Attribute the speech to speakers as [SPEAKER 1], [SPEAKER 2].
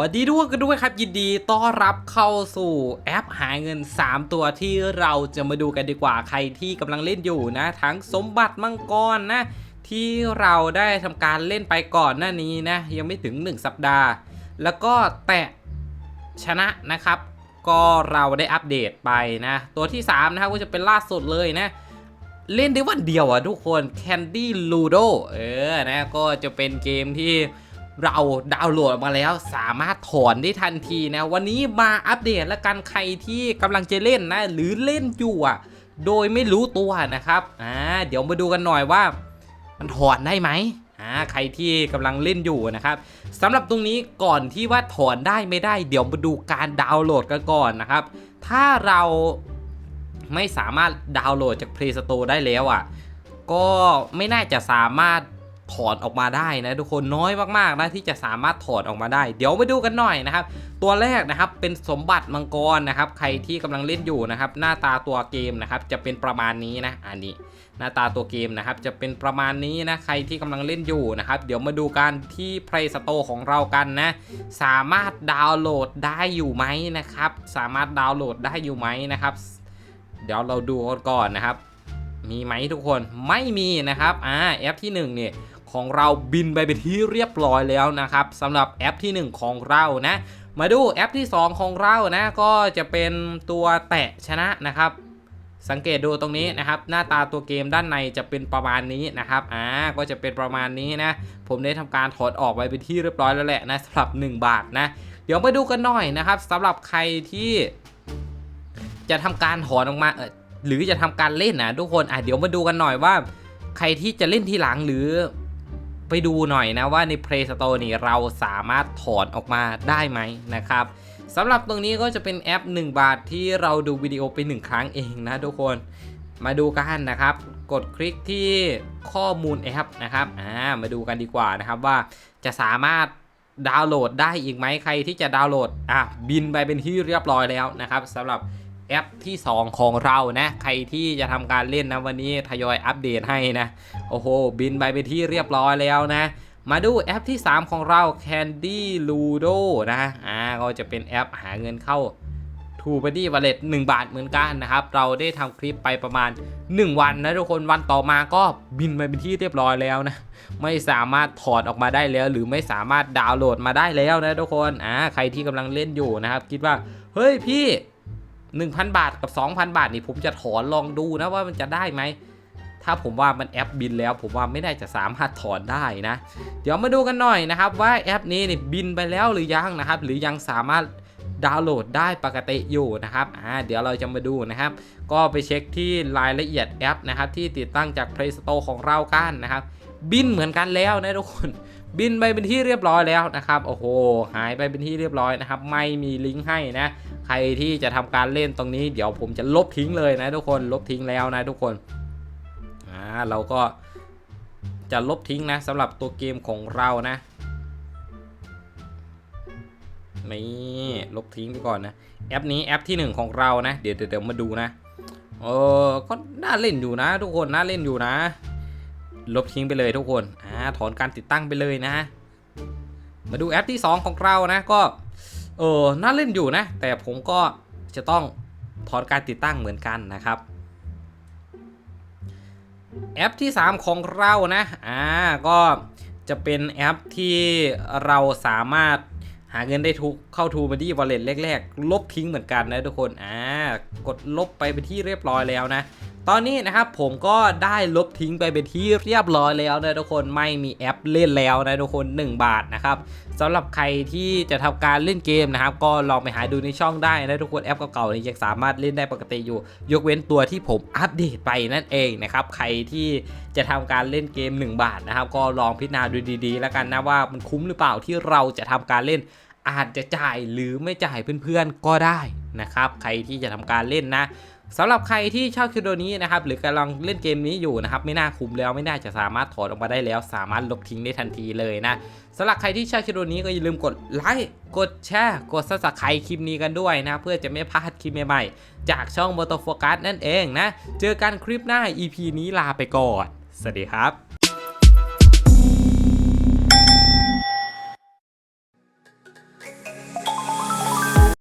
[SPEAKER 1] วัสดีทุกคนกันด้วยครับยินดีต้อนรับเข้าสู่แอปหาเงิน 3 ตัวที่เราจะมาดูกันดีกว่าใครที่กำลังเล่นอยู่นะ ทั้งสมบัติมังกรนะ ที่เราได้ทำการเล่นไปก่อนหน้านี้นะ ยังไม่ถึง 1 สัปดาห์ แล้วก็แตะชนะนะครับ ก็เราได้อัปเดตไปนะ ตัวที่ 3 นะครับก็จะเป็นล่าสุดเลยนะเล่นได้วันเดียวอะทุกคน Candy Ludo เออนะก็จะเป็นเกมที่ เราดาวน์โหลดมาแล้วสามารถถอนได้ทันทีนะ วันนี้มาอัปเดตแล้วกันใครที่กำลังจะเล่นนะ หรือเล่นอยู่อะโดยไม่รู้ตัวนะครับอ่าเดี๋ยวมาดูกันหน่อยว่า มันถอนได้ไหมอ่าใครที่กำลังเล่นอยู่นะครับสำหรับตรงนี้ก่อนที่ว่าถอนได้ไม่ได้ เดี๋ยวมาดูการดาวน์โหลดกันก่อนนะครับ ถ้าเราไม่สามารถดาวน์โหลดจาก Play Store ได้แล้วอะก็ไม่น่าจะสามารถ ถอดออกมาได้นะทุกคนน้อยมากๆนะที่จะสามารถถอดออกมาได้ เดี๋ยวไปดูกันหน่อยนะครับ ตัวแรกนะครับเป็นสมบัติมังกรนะครับ ใครที่กำลังเล่นอยู่นะครับ หน้าตาตัวเกมนะครับจะเป็นประมาณนี้นะอันนี้ หน้าตาตัวเกมนะครับ จะเป็นประมาณนี้นะใครที่กำลังเล่นอยู่นะครับ เดี๋ยวมาดูกันที่ Play Store ของเรากันนะ สามารถดาวน์โหลดได้อยู่ไหมนะครับ สามารถดาวน์โหลดได้อยู่ไหมนะครับ เดี๋ยวเราดูก่อนนะครับ มีไหมทุกคนไม่มีนะครับอ่าแอปที่1เนี่ย ของเราบินไปเป็นที่เรียบร้อยแล้วนะครับสำหรับแอปที่ 1 ของเรานะ มาดูแอปที่ 2 ของเรานะ ก็จะเป็นตัวแตะชนะนะครับ สังเกตดูตรงนี้นะครับ หน้าตาตัวเกมด้านในจะเป็นประมาณนี้นะครับอ่าก็จะเป็นประมาณนี้นะ ผมได้ทำการถอดออกไปเป็นที่เรียบร้อยแล้วแหละนะสำหรับ 1 บาทนะ เดี๋ยวมาดูกันหน่อยนะครับสำหรับใครที่ จะทำการถอนออกมาเออหรือจะทำการเล่นนะทุกคนอะเดี๋ยวมาดูกันหน่อยว่า ใครที่จะเล่นทีหลังหรือ ไปดูหน่อยนะว่าใน Play Store นี่เราสามารถถอนออกมาได้ไหมนะครับสำหรับตรงนี้ก็จะเป็นแอป 1 บาทที่เราดูวิดีโอไป 1 ครั้งเองนะทุกคนมาดูกันนะครับ กดคลิกที่ข้อมูลแอปนะครับอ่ามาดูกันดีกว่านะครับว่าจะสามารถดาวน์โหลดได้อีกไหมใครที่จะดาวน์โหลดอะบินไปเป็นที่เรียบร้อยแล้วนะครับสำหรับ แอปที่ 2 ของเรานะ ใครที่จะทำการเล่นนะวันนี้ทยอยอัปเดตให้นะ โอ้โห บินไปเป็นที่เรียบร้อยแล้วนะ มาดูแอปที่ 3 ของเรา Candy Ludo นะอ่าก็จะเป็นแอปหาเงินเข้าทูบ o ดี้วอลเล็ต1บาทเหมือนกันนะครับ เราได้ทำคลิปไปประมาณ 1 วันนะทุกคนวันต่อมาก็บินไปเป็นที่เรียบร้อยแล้วนะ ไม่สามารถถอดออกมาได้แล้ว หรือไม่สามารถดาวน์โหลดมาได้แล้วนะทุกคนอ่าใครที่กำลังเล่นอยู่นะครับ คิดว่าเฮ้ยพี่ 1,000 บาทกับ 2,000 บาทนี่ผมจะถอนลองดูนะว่ามันจะได้ไหม ถ้าผมว่ามันแอปบินแล้ว ผมว่าไม่ได้จะสามารถถอนได้นะ เดี๋ยวมาดูกันหน่อยนะครับ ว่าแอปนี้นี่บินไปแล้วหรือยังนะครับ หรือยังสามารถดาวน์โหลดได้ปกติอยู่นะครับอ่าเดี๋ยวเราจะมาดูนะครับ ก็ไปเช็คที่รายละเอียดแอปนะครับที่ติดตั้งจาก Play Store ของเรากันนะครับ บินเหมือนกันแล้วนะทุกคนบินไปเป็นที่เรียบร้อยแล้วนะครับโอ้โหหายไปเป็นที่เรียบร้อยนะครับ ไม่มีลิงก์ให้นะ ใครที่จะทำการเล่นตรงนี้ เดี๋ยวผมจะลบทิ้งเลยนะทุกคนลบทิ้งแล้วนะทุกคนอ่าเราก็จะลบทิ้งนะสำหรับตัวเกมของเรานะนี่ลบทิ้งไปก่อนนะ แอปนี้แอปที่หนึ่งของเรานะเดี๋ยวเดี๋ยวเดี๋ยวมาดูนะเออก็น่าเล่นอยู่นะ ทุกคนน่าเล่นอยู่นะ ลบทิ้งไปเลยทุกคนอ่าถอนการติดตั้งไปเลยนะ มาดูแอปที่ 2 ของเรานะก็เออน่าเล่นอยู่นะ แต่ผมก็จะต้องถอนการติดตั้งเหมือนกันนะครับแอปที่ 3 ของเรานะ อ่า ก็จะเป็นแอปที่เราสามารถหาเงินได้ทุกเข้าทูมาดีวอลเล็ตแรกๆ ลบทิ้งเหมือนกันนะทุกคน อ่า กดลบไปเป็นที่เรียบร้อยแล้วนะ ตอนนี้นะครับผมก็ได้ลบทิ้งไปเป็นที่เรียบร้อยแล้วนะทุกคนไม่มีแอปเล่นแล้วนะทุกคน 1 บาทนะครับสำหรับใครที่จะทำการเล่นเกมนะครับ ก็ลองไปหาดูในช่องได้นะทุกคนแอปเก่าๆนี่ยังสามารถเล่นได้ปกติอยู่ ยกเว้นตัวที่ผมอัปเดตไปนั่นเองนะครับใครที่จะทำการเล่นเกม 1 บาทนะครับ ก็ลองพิจารณาดูดีๆ แล้วกันนะว่ามันคุ้มหรือเปล่าที่เราจะทำการเล่นอาจจะจ่ายหรือไม่จ่ายเพื่อนๆก็ได้นะครับ ใครที่จะทำการเล่นนะ สำหรับใครที่เช่าคลิปตัวนี้นะครับหรือกำลังเล่นเกมนี้อยู่นะครับไม่น่าคุ้มแล้วไม่น่าจะสามารถถอดออกมาได้แล้ว สามารถลบทิ้งได้ทันทีเลยนะสำหรับใครที่เช่าคลิปตัวนี้ก็อย่าลืมกดไลค์กดแชร์กดซับสไครต์คลิปนี้กันด้วยนะเพื่อจะไม่พลาดคลิปใหม่ๆจากช่อง m o t o f o c u s นั่นเองนะเจอกันคลิปหน้า EP นี้ลาไปก่อน สวัสดีครับ